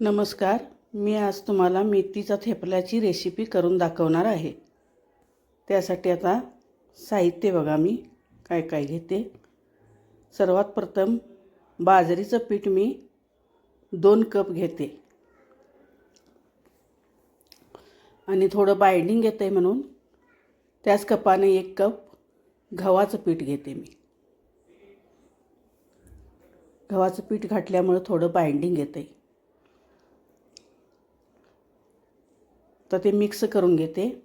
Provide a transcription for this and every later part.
नमस्कार मी आज तुम्हाला मेथीचा थेपल्याची रेसिपी करून दाखवणार आहे. त्यासाठी आता साहित्य बघा मी काय काय घेते. सर्वात प्रथम बाजरीचं पीठ मी दोन कप घेते. आणि थोडं बाइंडिंग येतं आहे म्हणून त्याच कपाने एक कप गव्हाचं पीठ घेते मी. गव्हाचं पीठ घातल्यामुळं थोडं बाइंडिंग येतं आहे तर ते मिक्स करून घेते.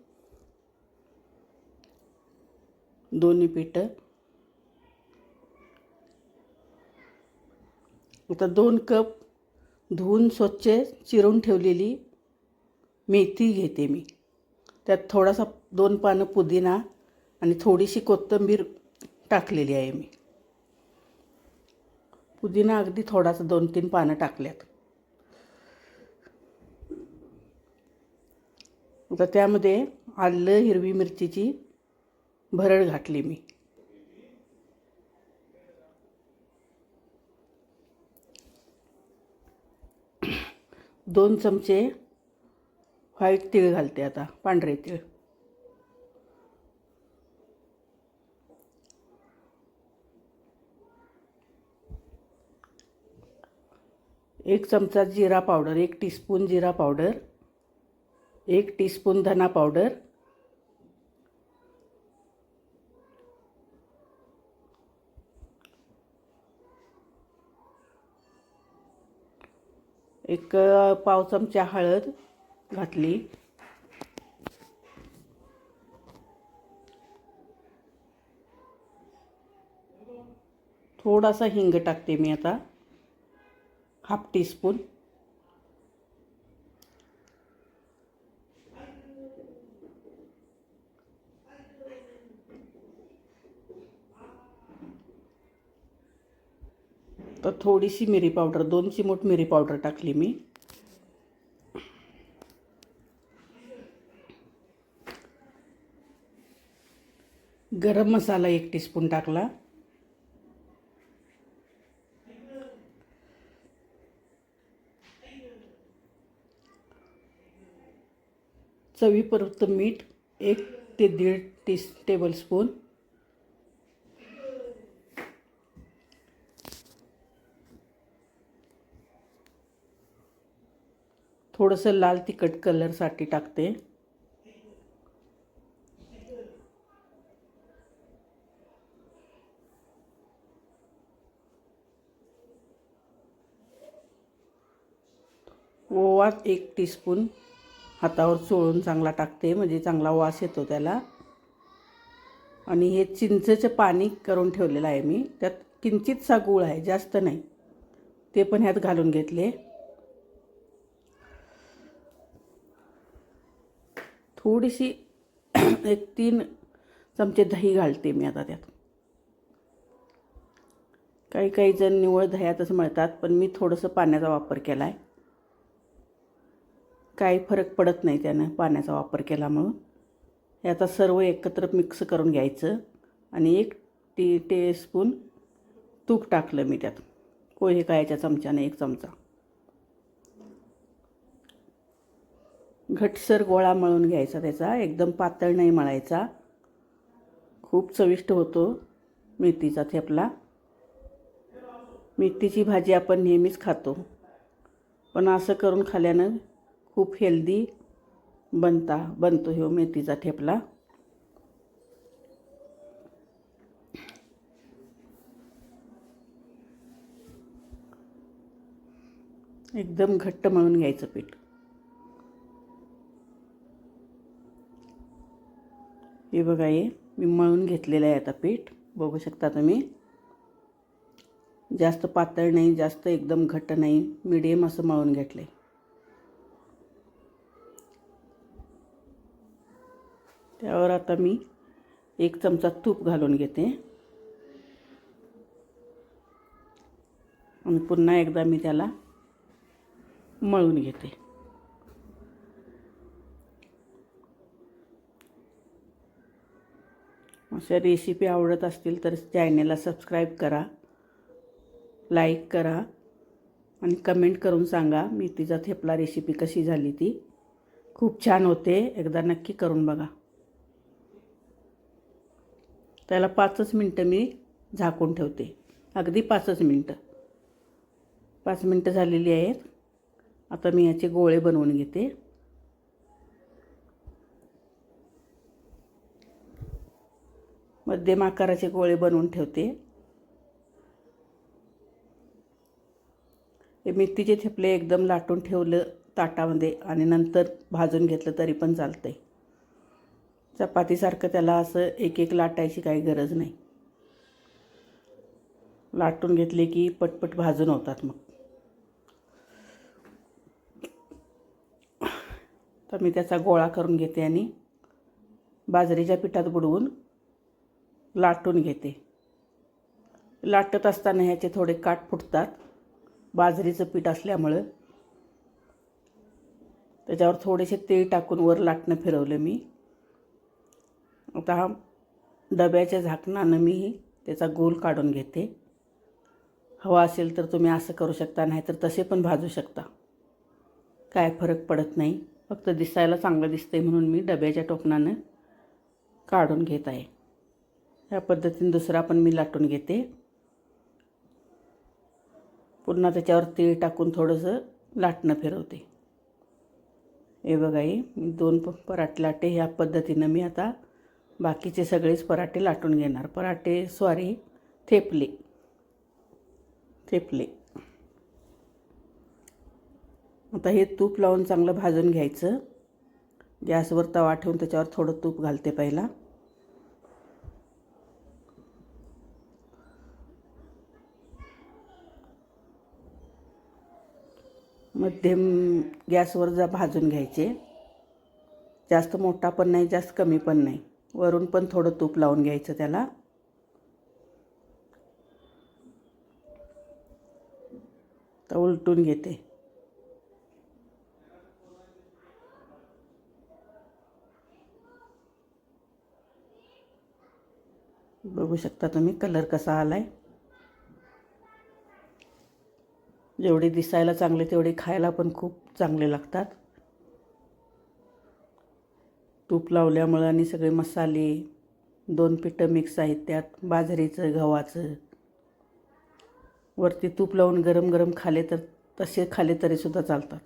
दोन्ही पिठं. आता दोन कप धुवून स्वच्छ चिरून ठेवलेली मेथी घेते मी. त्यात थोडासा दोन पानं पुदिना आणि थोडीशी कोथिंबीर टाकलेली आहे मी. पुदिना अगदी थोडासा दोन तीन पानं टाकल्यात. आता त्यामध्ये आलं हिरवी मिरचीची भरड घातली मी. दोन चमचे व्हाईट तीळ घालते आता पांढरे तीळ. एक चमचा जिरा पावडर एक टीस्पून जिरा पावडर. एक टीस्पून धना पावडर एक पाव चमचा हळद घातली. थोडासा हिंग टाकते मी आता. हाफ टीस्पून तर थोडीशी मिरी पावडर दोन चिमूट मिरी पावडर टाकली मी. गरम मसाला एक टीस्पून टाकला. चवीपुरतं मीठ एक ते दीड टी टेबलस्पून थोडंसं लाल तिखट कलरसाठी टाकते. ओवा एक टीस्पून हातावर चोळून चांगला टाकते म्हणजे चांगला वास येतो त्याला. आणि हे चिंचेचं पाणी करून ठेवलेलं आहे मी. त्यात किंचितसा गूळ आहे जास्त नाही. ते पण ह्यात घालून घेतले. थोडीशी एक तीन चमचे दही घालते मी आता त्यात. काही काही जण निवळ दह्यातच म्हणतात पण मी थोडंसं पाण्याचा वापर केला आहे काही फरक पडत नाही त्यानं पाण्याचा वापर केला म्हणून. हे आता सर्व एकत्र मिक्स करून घ्यायचं आणि एक टी टेस्पून तूप टाकलं मी त्यात. पोहे कायच्या चमच्याने एक चमचा. घटसर गोळा मळून घ्यायचा त्याचा. एकदम पातळ नाही मळायचा. खूप चविष्ट होतो मेथीचा थेपला. मेथीची भाजी आपण नेहमीच खातो. पण असं करून खाल्यानं खूप हेल्दी बनता बनतो ह्यो मेथीचा ठेपला एकदम घट्ट मळून घ्यायचं पीठ. हे बघा हे मी मळून घेतलेलं आहे आता पीठ. बघू शकता तुम्ही. जास्त पातळ नाही जास्त एकदम घट्ट नाही. मिडियम असं मळून घेतलं आहे त्यावर आता मी एक चमचा तूप घालून घेते. आणि पुन्हा एकदा मी त्याला मळून घेते. अशा रेसिपी आवडत असतील तर चॅनेलला सबस्क्राईब करा लाईक करा आणि कमेंट करून सांगा मी तिचा थेपला रेसिपी कशी झाली ती. खूप छान होते एकदा नक्की करून बघा. त्याला पाचच मिनटं मी झाकून ठेवते. अगदी पाचच मिनटं. पाच मिनटं झालेली आहेत. आता मी याचे गोळे बनवून घेते. मध्यम आकाराचे गोळे बनवून ठेवते. हे मेथीचे थेपले एकदम लाटून ठेवलं ताटामध्ये आणि नंतर भाजून घेतलं तरी पण चालतं आहे चपातीसारखं त्याला असं एक एक लाटायची काही गरज नाही. लाटून घेतले की पटपट भाजून होतात मग. तर मी त्याचा गोळा करून घेते आणि बाजरीच्या पिठात बुडवून लाटून घेते. लाटत असताना ह्याचे थोडे काट फुटतात. बाजरीचं पीठ असल्यामुळं. त्याच्यावर थोडेसे तेल टाकून वर लाटणं फिरवलं मी. आता हा डब्याच्या झाकणानं मी त्याचा गोल काढून घेते. हवा असेल तर तुम्ही असं करू शकता नाहीतर तसे पण भाजू शकता. काय फरक पडत नाही. फक्त दिसायला चांगलं दिसतंय म्हणून मी डब्याच्या टोपणानं काढून घेत आहे. ह्या पद्धतीने दुसरा पण मी लाटून घेते. पुन्हा त्याच्यावर तीळ टाकून थोडंसं लाटणं फिरवते. हे बघा दोन प पराठे लाटे ह्या पद्धतीनं मी आता बाकीचे सगळेच पराठे लाटून घेणार. पराठे सॉरी थेपले. थेपले. आता हे तूप लावून चांगलं भाजून घ्यायचं. गॅसवर तवा ठेवून त्याच्यावर थोडं तूप घालते पहिला. मध्यम गॅसवर जा भाजून घ्यायचे. जास्त मोठा पण नाही जास्त कमी पण नाही. वरून पण थोडं तूप लावून घ्यायचं त्याला. तर उलटून घेते. बघू शकता तुम्ही कलर कसा आला आहे जेवढे दिसायला चांगले तेवढे खायला पण खूप चांगले लागतात. तूप लावल्यामुळं आणि सगळे मसाले दोन पिठं मिक्स आहेत त्यात बाजरीचं गव्हाचं. वरती तूप लावून गरम गरम खाले तर तसे खाले तरीसुद्धा चालतात.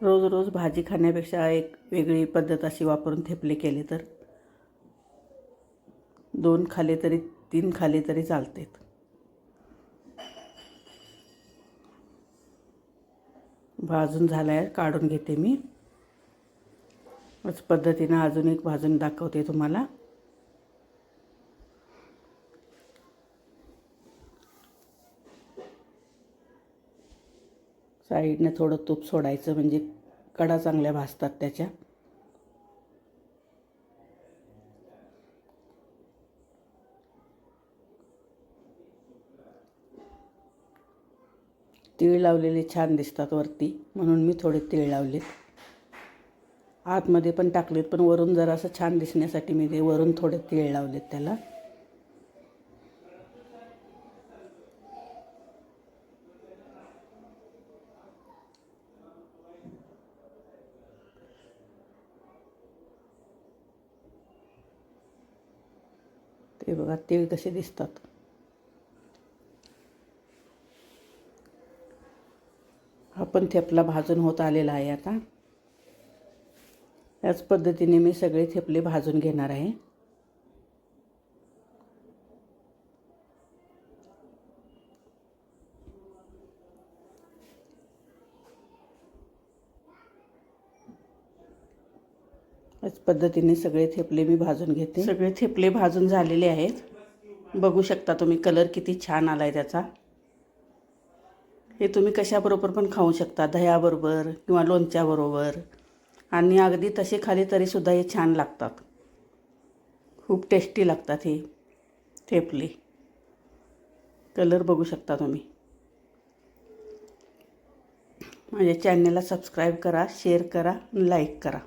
रोज रोज भाजी खाण्यापेक्षा एक वेगळी पद्धत अशी वापरून थेपले केले तर? दोन खाले तरी तीन खाले तरी चालतात. भाजून झाला आहे काढून घेते मी. अच पद्धतीनं अजून एक भाजून दाखवते तुम्हाला. साईडनं थोडं तूप सोडायचं म्हणजे कडा चांगल्या भाजतात त्याच्या. तीळ लावलेले छान दिसतात वरती म्हणून मी थोडे तीळ लावलेत. आतमध्ये पण टाकलेत पण वरून जरा असं छान दिसण्यासाठी मी ते वरून थोडे तीळ लावलेत त्याला. ते बघा तीळ कसे दिसतात हा पण थेपला भाजून होत आलेला आहे आता. याच पद्धतीने मी सगळे थेपले भाजून घेणार आहे. याच पद्धतीने सगळे थेपले मी भाजून घेते. सगळे थेपले भाजून झालेले आहेत. बघू शकता तुम्ही कलर किती छान आला आहे त्याचा. हे तुम्ही कशाबरोबर पण खाऊ शकता दह्याबरोबर किंवा लोणच्याबरोबर. आणि अगदी तसे खाली तरीसुद्धा हे छान लागतात. खूप टेस्टी लागतात हे थेपले. कलर बघू शकता तुम्ही. माझ्या चॅनलला सबस्क्राईब करा शेअर करा लाईक करा.